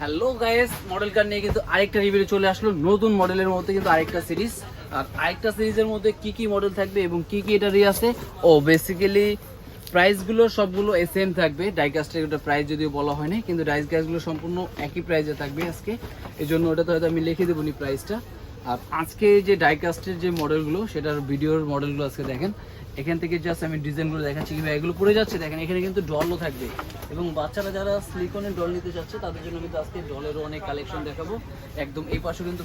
Hello guys, model কার নিয়ে কিন্তু আরেকটা রিভিউ চলে আসলো। নতুন মডেলের মধ্যে কিন্তু আরেকটা সিরিজ আর আরেকটা সিরিজের মধ্যে কি কি মডেল থাকবে এবং কি কি এটা আছে? ও বেসিক্যালি প্রাইসগুলো সবগুলো সেম থাকবে। ডাইকাস্টের একটা প্রাইস যদিও বলা হয়নি, কিন্তু ডাইস গ্যাসগুলো সম্পূর্ণ একই প্রাইসে থাকবে আজকে। এই জন্য ওটাতে হয়তো আমি লিখে দেবো প্রাইসটা আর আজকে যে ডাইকাস্টের যে মডেলগুলো সেটার ভিডিওর মডেলগুলো আজকে দেখেন, এখান থেকে জাস্ট আমি ডিজাইনগুলো দেখাচ্ছি কীভাবে এগুলো পড়ে যাচ্ছে, দেখেন এখানে কিন্তু ডলও থাকবে। এবং বাচ্চারা যারা স্লিকনের ডল নিতে যাচ্ছে তাদের জন্য কিন্তু আজকে ডলেরও অনেক কালেকশন দেখাবো। একদম এই পাশে কিন্তু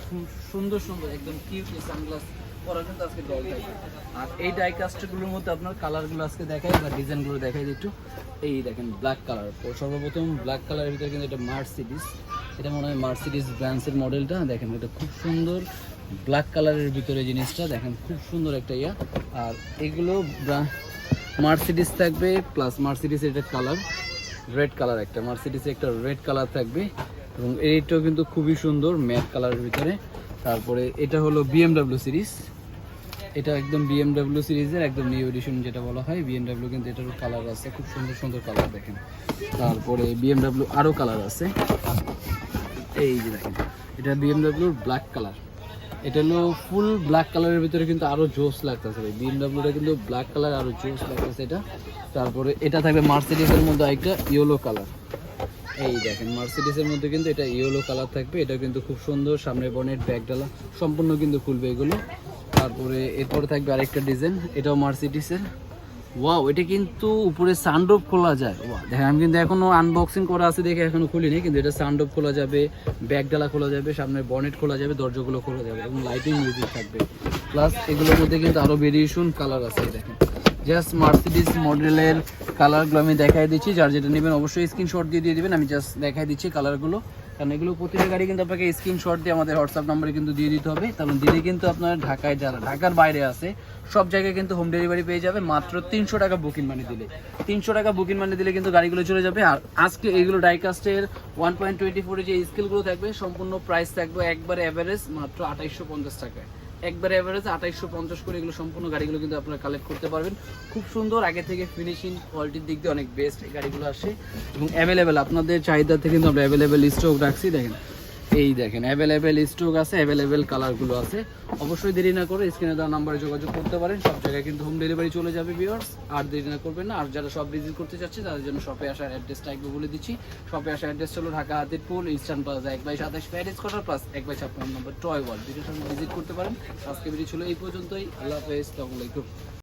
সুন্দর সুন্দর, একদম কিউট সানগ্লাস পরা কিন্তু আজকে ডল থাকবে আর এই ডাইকাস্টগুলোর মধ্যে আপনার কালারগুলো আজকে দেখাই, বা ডিজাইনগুলো দেখাই একটু। এই দেখেন ব্ল্যাক কালার সর্বপ্রথম ব্ল্যাক কালারের ভিতরে কিন্তু এটা মার্সিডিস এটা মনে হয় মার্সিডিস ব্র্যান্ডসের মডেলটা দেখেন এটা খুব সুন্দর ব্ল্যাক কালারের ভিতরে জিনিসটা, দেখেন খুব সুন্দর একটা ইয়া। আর এগুলো মার্সিডিস থাকবে প্লাস মার্সিডিস এটা কালার রেড কালার একটা। মার্সিডিসে একটা রেড কালার থাকবে, এবং এইটাও কিন্তু খুবই সুন্দর ম্যাট কালারের ভিতরে। তারপরে এটা হলো বিএমডাব্লিউ সিরিজ এটা একদম বিএমডাব্লিউ সিরিজের একদম নিউ এডিশন যেটা বলা হয়। বিএমডাব্লিউ কিন্তু এটারও কালার আছে, খুব সুন্দর সুন্দর কালার দেখেন। তারপরে বিএমডাব্লিউ আরও কালার আছে। এই যে দেখেন, এটা বিএমডাব্লিউর ব্ল্যাক কালার এটা হলো ফুল ব্ল্যাক কালারের ভিতরে কিন্তু আরও জোস লাগতেছে ভাই। বিএমডাব্লিউটা কিন্তু ব্ল্যাক কালার আরও জোস লাগতেছে এটা। তারপরে এটা থাকবে মার্সিডিসের মধ্যে একটা ইয়েলো কালার এই দেখেন মার্সিডিসের মধ্যে কিন্তু এটা ইয়েলো কালার থাকবে। এটা কিন্তু খুব সুন্দর, সামনে বনেট ব্যাগডালা সম্পূর্ণ কিন্তু খুলবে এগুলো। তারপরে এরপরে থাকবে আরেকটা ডিজাইন এটাও মার্সিডিসের ওয়াও এটা কিন্তু উপরে সানডোপ খোলা যায়। দেখেন, আমি কিন্তু এখনও আনবক্সিং করা আছে দেখে এখনও খুলিনি, কিন্তু এটা সানডোপ খোলা যাবে, ব্যাগডালা খোলা যাবে, সামনে বনেট খোলা যাবে, দরজাগুলো খোলা যাবে এবং লাইটিং মিউজিক থাকবে। প্লাস এগুলোর মধ্যে কিন্তু আরও ভেরিয়েশন কালার আছে দেখেন। জাস্ট মার্সিডিস মডেলের কালারগুলো আমি দেখাই দিচ্ছি, যার যেটা নেবেন অবশ্যই স্ক্রিনশট দিয়ে দিয়ে দিবেন, আমি জাস্ট দেখাই দিচ্ছি কালারগুলো কারণ এগুলো প্রতিটা গাড়ি কিন্তু আপনাকে স্ক্রিনশট দিয়ে আমাদের হোয়াটসঅ্যাপ নাম্বারে কিন্তু দিয়ে দিতে হবে। কারণ দিলে কিন্তু আপনার ঢাকায় যারা, ঢাকার বাইরে আছে, সব জায়গায় কিন্তু হোম ডেলিভারি পেয়ে যাবে মাত্র তিনশো টাকা বুকিং মানি দিলে। তিনশো টাকা বুকিং মানি দিলে কিন্তু গাড়িগুলো চলে যাবে। আর আজকে এগুলো ডাইকাস্টের ওয়ান পয়েন্ট টোয়েন্টি ফোরে যে স্কেলগুলো থাকবে, সম্পূর্ণ প্রাইস থাকবে একবারে অ্যাভারেজ মাত্র আঠাইশশো পঞ্চাশ টাকায়। একবারে অ্যাভারেজ আঠাইশশো পঞ্চাশ করে এগুলো সম্পূর্ণ গাড়িগুলো কিন্তু আপনারা কালেক্ট করতে পারবেন। খুব সুন্দর, আগে থেকে ফিনিশিং কোয়ালিটির দিক দিয়ে অনেক বেস্ট গাড়িগুলো আসে। এবং অ্যাভেলেবেল আপনাদের চাহিদা থেকে কিন্তু আমরা অ্যাভেলেবেল স্টক রাখছি, দেখেন। এই দেখেন অ্যাভেলেবেল স্টক আছে অ্যাভেলেবেল কালারগুলো আছে। অবশ্যই দেরি না করে স্ক্রিনে দেওয়া নাম্বারে যোগাযোগ করতে পারেন। সব জায়গায় কিন্তু হোম ডেলিভারি চলে যাবে ভিউয়ার্স আর দেরি না করবেন না। আর যারা সব ভিজিট করতে চাচ্ছে, তাদের জন্য শপে আসার অ্যাড্রেসটা একবার বলে দিচ্ছি। শপে আসার অ্যাড্রেস হলো ঢাকা হাতিরপুর ইস্টার্ন প্লাজা এক বাই সাতাশ প্যারিস কটার প্লাস এক বাই ছাপ্পান্ন নম্বর টয় ওয়াল দুটোর সঙ্গে ভিজিট করতে পারেন। আজকে ভিডিও ছিল এই পর্যন্তই। আল্লাহ হাফেজ। আসসালামু আলাইকুম।